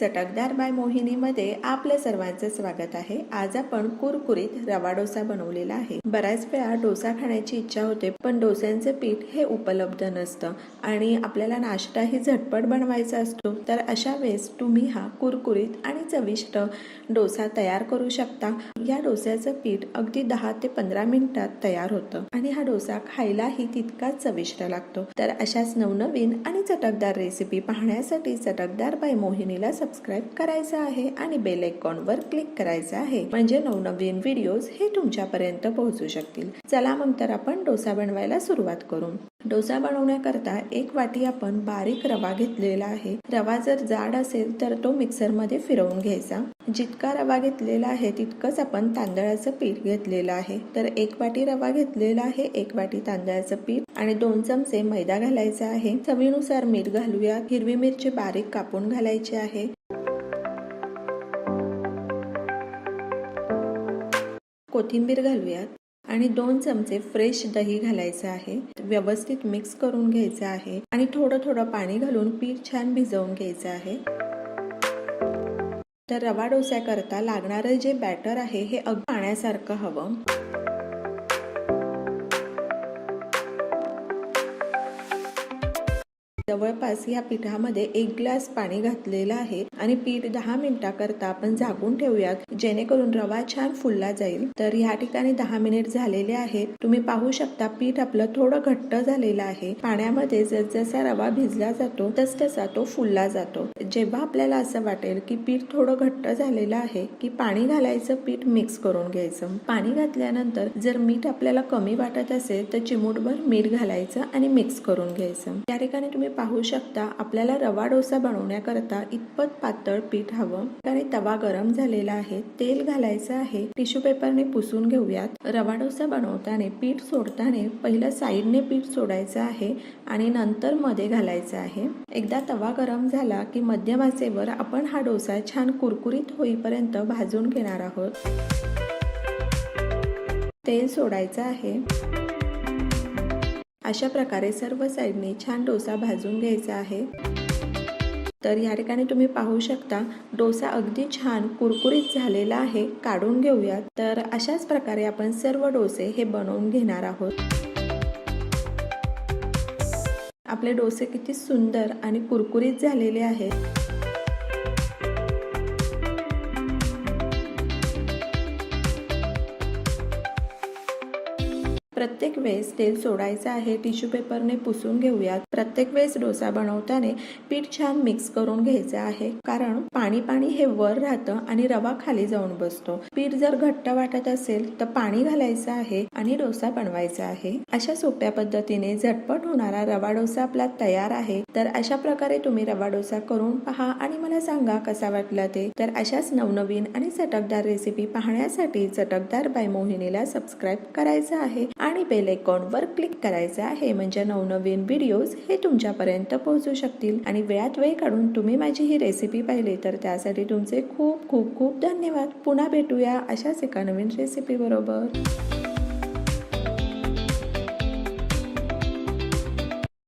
चटकदार बाय मोहिनीमध्ये आपलं सर्वांचं स्वागत आहे. आज आपण कुरकुरीत रवा डोसा बनवलेला आहे. बऱ्याच वेळा डोसा खाण्याची इच्छा होते पण डोस्यांचं पीठ हे उपलब्ध नसतं आणि आपल्याला नाश्ताही झटपट बनवायचा असतो. तर अशा वेळेस तुम्ही हा कुरकुरीत आणि चविष्ट डोसा तयार करू शकता. या डोस्याचं पीठ अगदी दहा ते पंधरा मिनिटात तयार होतं आणि हा डोसा खायलाही तितकाच चविष्ट लागतो. तर अशाच नवनवीन आणि चटकदार रेसिपी पाहण्यासाठी चटकदार बाय मोहिनीला सबस्क्राईब करायचं आहे आणि बेल आयकॉनवर क्लिक करायचं आहे. म्हणजे नवनवीन व्हिडिओज हे तुमच्यापर्यंत पोहोचू शकतील. चला मग तर आपण डोसा बनवायला सुरुवात करू. डोसा बनवण्याकरता एक वाटी आपण बारीक रवा घेतलेला आहे. रवा जर जाड असेल तर तो मिक्सरमध्ये फिरवून घ्यायचा. जितका रवा घेतलेला आहे तितकंच आपण तांदळाचं पीठ घेतलेलं आहे. तर एक वाटी रवा घेतलेला आहे एक वाटी तांदळाचं पीठ आणि दोन चमचे मैदा घालायचा आहे. चवीनुसार मीठ घालूया हिरवी मिरची बारीक कापून घालायची आहे. कोथिंबीर घालूयात आणि दोन चमचे फ्रेश दही घालायचं आहे. व्यवस्थित मिक्स करून घ्यायचं आहे आणि थोडं थोडं पाणी घालून पीठ छान भिजवून घ्यायचं आहे. तर रवा डोस्याकरता लागणारं जे बॅटर आहे हे अग पाण्यासारखं हवं. जवळपास या पिठामध्ये एक ग्लास पाणी घातलेलं आहे आणि पीठ दहा मिनिटाकरता आपण झाकून ठेवूयात. जेणेकरून रवा छान फुलला जाईल. तर ह्या ठिकाणी दहा मिनिट झालेले आहेत. तुम्ही पाहू शकता पीठ आपलं थोडं घट्ट झालेलं आहे. पाण्यामध्ये जसजसा रवा भिजला जातो तस तसा तो फुलला जातो. जेव्हा आपल्याला असं वाटेल की पीठ थोडं घट्ट झालेलं आहे की पाणी घालायचं पीठ मिक्स करून घ्यायचं. पाणी घातल्यानंतर जर मीठ आपल्याला कमी वाटत असेल तर चिमूटभर मीठ घालायचं आणि मिक्स करून घ्यायचं. त्या ठिकाणी तुम्ही पाहू शकता आपल्याला रवा डोसा बनवण्याकरता इतपत पातळ पीठ हवं. आणि तवा गरम झालेला आहे. तेल घालायचं आहे. टिश्यू पेपरने पुसून घेऊयात. रवा डोसा बनवताना पीठ सोडताना पहिलं साईडने पीठ सोडायचं आहे आणि नंतर मध्ये घालायचं आहे. एकदा तवा गरम झाला की मध्यमासेवर आपण हा डोसा छान कुरकुरीत होईपर्यंत भाजून घेणार आहोत. तेल सोडायचं आहे. अशा प्रकारे सर्व साईडने छान डोसा भाजून घ्यायचा आहे. तर या ठिकाणी तुम्ही पाहू शकता डोसा अगदी छान कुरकुरीत झालेला आहे काढून घेऊयात. तर अशाच प्रकारे आपण सर्व डोसे हे बनवून घेणार आहोत. आपले डोसे किती सुंदर आणि कुरकुरीत झालेले आहेत. प्रत्येक वेळेस तेल सोडायचं आहे टिश्यू पेपरने पुसून घेऊयात. प्रत्येक वेळेस डोसा बनवताना पीठ छान मिक्स करून घ्यायचं आहे कारण पाणी पाणी हे वर राहतं आणि रवा खाली जाऊन बसतो. पीठ जर घट्ट वाटत असेल तर पाणी घालायचं आहे आणि डोसा बनवायचा आहे. अशा सोप्या पद्धतीने झटपट होणारा रवा डोसा आपला तयार आहे. तर अशा प्रकारे तुम्ही रवा डोसा करून पहा आणि मला सांगा कसा वाटला ते. तर अशाच नवनवीन आणि चटकदार रेसिपी पाहण्यासाठी चटकदार बाय मोहिनीला सबस्क्राईब करायचं आहे. आणि बेल आयकॉनवर क्लिक करायचं आहे म्हणजे नवनवीन व्हिडिओज हे तुमच्यापर्यंत पोहोचू शकतील. आणि वेळात वेळ काढून तुम्ही माझी ही रेसिपी पाहिली तर त्यासाठी तुमचे खूप खूप खूप धन्यवाद. पुन्हा भेटूया अशाच एका नवीन रेसिपी बरोबर.